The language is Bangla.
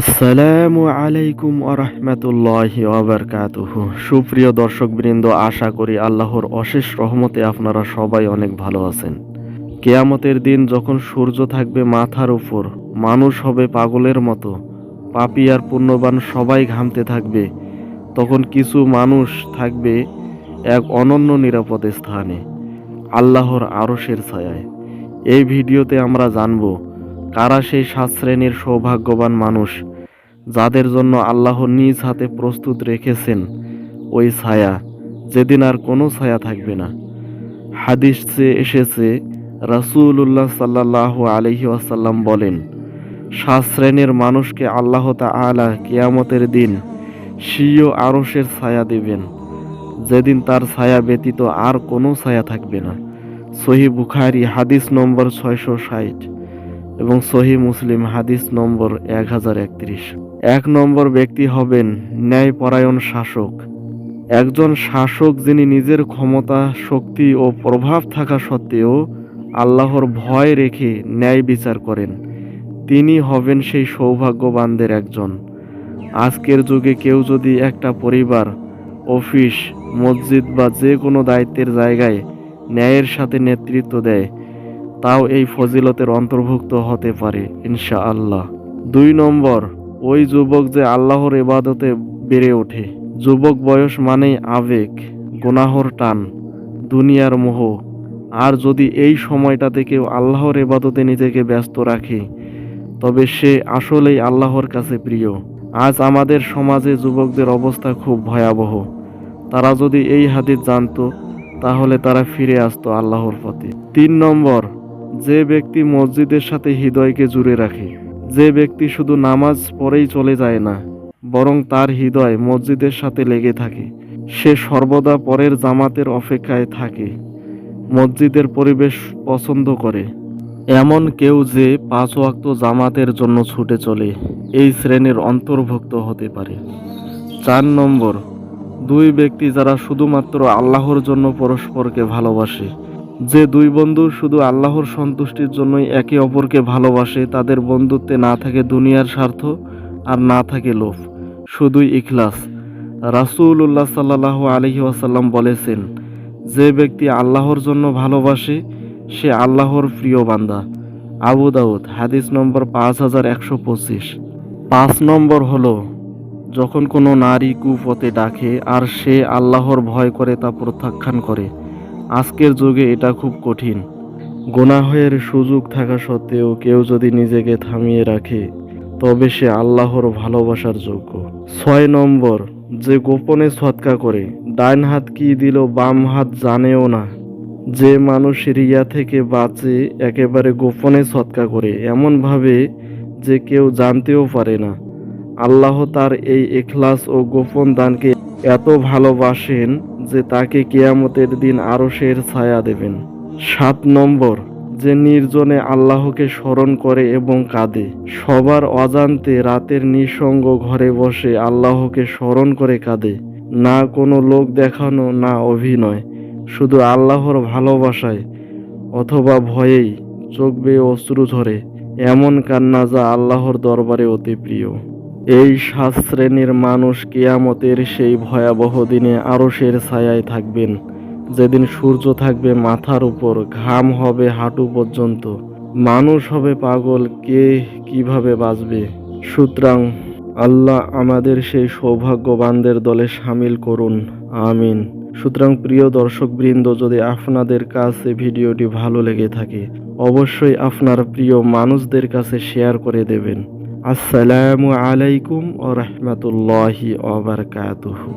আসসালামু আলাইকুম আরহামতুল্লাহ আবরকাতুহ সুপ্রিয় দর্শকবৃন্দ, আশা করি আল্লাহর অশেষ রহমতে আপনারা সবাই অনেক ভালো আছেন। কেয়ামতের দিন যখন সূর্য থাকবে মাথার উপর, মানুষ হবে পাগলের মতো, পাপী আর পুণ্যবান সবাই ঘামতে থাকবে, তখন কিছু মানুষ থাকবে এক অনন্য নিরাপদ স্থানে, আল্লাহর আরশের ছায়ায়। এই ভিডিওতে আমরা জানব কারা সেই সাত শ্রেণির সৌভাগ্যবান মানুষ যাদের জন্য আল্লাহ নিজ হাতে প্রস্তুত রেখেছেন? ওই ছায়া, যেদিন আর কোনো ছায়া থাকবে না। হাদিসে এসেছে, রাসূলুল্লাহ সাল্লাহ আলহি আসাল্লাম বলেন, সাত শ্রেণির মানুষকে আল্লাহ তাআলা কিয়ামতের দিন স্বীয় আরসের ছায়া দেবেন। যেদিন তার ছায়া ব্যতীত আর কোনো ছায়া থাকবে না। সহি বুখারি, হাদিস নম্বর ছয়শো ষাট। এবং সহি মুসলিম হাদিস নম্বর এক হাজার একত্রিশ। এক নম্বর ব্যক্তি হবেন ন্যায়পরায়ণ শাসক। একজন শাসক যিনি নিজের ক্ষমতা, শক্তি ও প্রভাব থাকা সত্ত্বেও আল্লাহর ভয় রেখে ন্যায় বিচার করেন। তিনি হবেন সেই সৌভাগ্যবানদের একজন। আজকের যুগে কেউ যদি একটা পরিবার, অফিস, মসজিদ বা যে কোনো দায়িত্বের জায়গায় ন্যায়ের সাথে নেতৃত্ব দেয় তাও এই ফজিলতের অন্তর্ভুক্ত হতে পারে ইনশা আল্লাহ দুই নম্বর, ওই যুবক যে আল্লাহর এবাদতে বেড়ে ওঠে। যুবক বয়স মানেই আবেগ, গুনাহর টান, দুনিয়ার মোহ। আর যদি এই সময়টাতে কেউ আল্লাহর এবাদতে নিজেকে ব্যস্ত রাখে, তবে সে আসলেই আল্লাহর কাছে প্রিয়। আজ আমাদের সমাজে যুবকদের অবস্থা খুব ভয়াবহ। তারা যদি এই হাদিস জানতো, তাহলে তারা ফিরে আসতো আল্লাহর পথে। তিন নম্বর যে ব্যক্তি মসজিদের সাথে হৃদয়কে জুড়ে রাখে, যে ব্যক্তি শুধু নামাজ পরেই চলে যায় না, বরং তার হৃদয় মসজিদের সাথে লেগে থাকে। সে সর্বদা পরের জামাতের অপেক্ষায় থাকে, মসজিদের পরিবেশ পছন্দ করে। এমন কেউ যে পাঁচ ওয়াক্ত জামাতের জন্য ছুটে চলে, এই শ্রেণির অন্তর্ভুক্ত হতে পারে। চার নম্বর, দুই ব্যক্তি যারা শুধুমাত্র আল্লাহর জন্য পরস্পরকে ভালোবাসে যে দুই বন্ধু শুধু আল্লাহর সন্তুষ্টির জন্যই একে অপরকে ভালোবাসে, তাদের বন্ধুত্বে না থাকে দুনিয়ার স্বার্থ আর না থাকে লোভ, শুধুই ইখলাস। রাসূলুল্লাহ সাল্লাহ আলহি ওয়াসাল্লাম বলেছেন, যে ব্যক্তি আল্লাহর জন্য ভালোবাসে, সে আল্লাহর প্রিয় বান্দা। আবু দাউদ, হাদিস নম্বর পাঁচ হাজার একশো পঁচিশ। পাঁচ নম্বর হলো, যখন কোনো নারী কুপথে ডাকে আর সে আল্লাহর ভয় করে তা প্রত্যাখ্যান করে আজকের যুগে এটা খুব কঠিন। গুনাহের সুযোগ থাকা সত্ত্বেও কেউ যদি নিজেকে থামিয়ে রাখে, তবে সে আল্লাহর ভালোবাসার যোগ্য। ছয় নম্বর, যে গোপনে সৎকা করে ডাইন হাত কি দিল, বাম হাত জানেও না। যে মানুষ রিয়া থেকে বাঁচে, একেবারে গোপনে সৎকা করে, এমনভাবে যে কেউ জানতেও পারে না। আল্লাহ তার এই এখলাস ও গোপন দানকে এত ভালোবাসেন যে তাকে কেয়ামতের দিন আরশের ছায়া দেবেন। সাত নম্বর, যে নির্জনে আল্লাহকে স্মরণ করে এবং কাঁদে। সবার অজান্তে রাতের নিঃসঙ্গ ঘরে বসে আল্লাহকে স্মরণ করে কাঁদে। না কোনো লোক দেখানো, না অভিনয়। শুধু আল্লাহর ভালোবাসায়, অথবা ভয়েই চোখ বেয়ে অশ্রু ঝরে। এমন কান্না যা আল্লাহর দরবারে অতি প্রিয়। এই সাত মানুষ কেয়ামতের সেই ভয়াবহ দিনে আরশের ছায়ায় থাকবেন। যেদিন সূর্য থাকবে মাথার উপর, ঘাম হবে হাঁটু পর্যন্ত। মানুষ হবে পাগল, কে কীভাবে বাঁচবে? সুতরাং আল্লাহ আমাদের সেই সৌভাগ্যবানদের দলে সামিল করুন। আমিন। সুতরাং প্রিয় দর্শকবৃন্দ, যদি আপনাদের কাছে ভিডিওটি ভালো লেগে থাকে, অবশ্যই আপনার প্রিয় মানুষদের কাছে শেয়ার করে দেবেন। আসসালামু আলাইকুম ও রহমতুল্লাহি ওবরকাতুহু